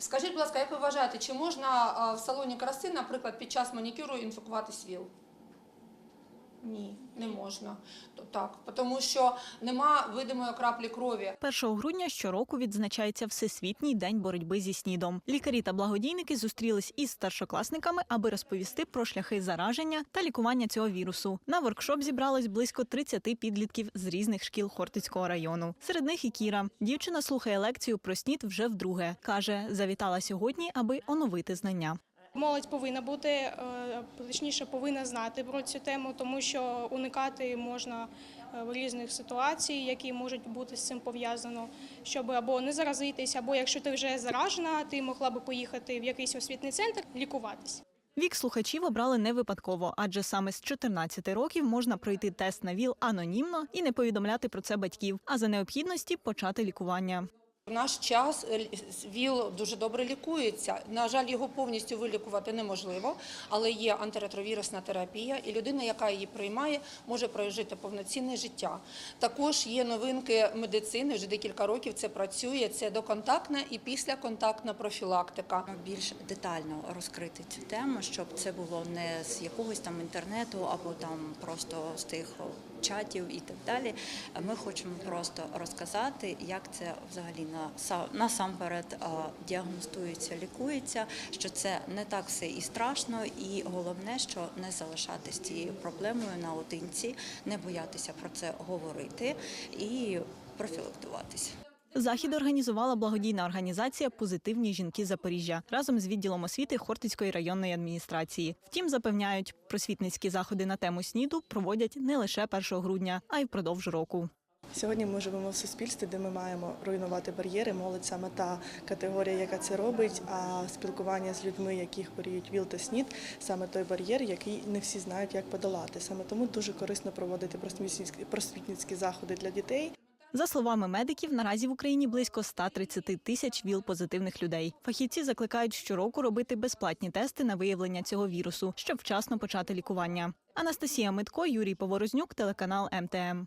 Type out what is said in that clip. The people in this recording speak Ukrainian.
Скажіть, будь ласка, як ви вважаєте, чи можна в салоні краси, наприклад, під час манікюру інфікувати ВІЛ? Ні, не можна. То Так, тому що нема видимої краплі крові. 1 грудня щороку відзначається Всесвітній день боротьби зі снідом. Лікарі та благодійники зустрілись із старшокласниками, аби розповісти про шляхи зараження та лікування цього вірусу. На воркшоп зібралось близько 30 підлітків з різних шкіл Хортицького району. Серед них і Кіра. Дівчина слухає лекцію про снід вже вдруге. каже, завітала сьогодні, аби оновити знання. Молодь повинна бути, е, точніше, повинна знати про цю тему, тому що уникати можна е, в різних ситуацій, які можуть бути з цим пов'язано, щоб або не заразитись, або якщо ти вже заражена, ти могла би поїхати в якийсь освітний центр лікуватись. Вік слухачів обрали не випадково, адже саме з 14 років можна пройти тест на ВІЛ анонімно і не повідомляти про це батьків, а за необхідності почати лікування. Наш час е, ВІЛ дуже добре лікується. На жаль, його повністю вилікувати неможливо, але є антиретровірусна терапія, і людина, яка її приймає, може прожити повноцінне життя. Також є новинки медицини, вже декілька років це працює. Це доконтактна і післяконтактна профілактика. більш детально розкрити цю тему, щоб це було не з якогось там інтернету або там просто з тих чатів і так далі. Ми хочемо просто розказати, як це взагалі на насамперед а, діагностується, лікується, що це не так все і страшно, і головне, що не залишатись цією проблемою наодинці, не боятися про це говорити і профілактуватися. Захід організувала благодійна організація Позитивні жінки Запоріжжя разом з відділом освіти Хортицької районної адміністрації. Втім, запевняють, просвітницькі заходи на тему СНІДу проводять не лише 1 грудня, а й впродовж року. Сьогодні ми живемо в суспільстві, де ми маємо руйнувати бар'єри. Молодь саме та категорія, яка це робить. А спілкування з людьми, які хворіють ВІЛ та СНІД, саме той бар'єр, який не всі знають, як подолати. Саме тому дуже корисно проводити просвітницькі- заходи для дітей. За словами медиків, наразі в Україні близько 130 тисяч ВІЛ-позитивних людей. Фахівці закликають щороку робити безплатні тести на виявлення цього вірусу, щоб вчасно почати лікування. Анастасія Митко, Юрій Поворознюк, телеканал МТМ.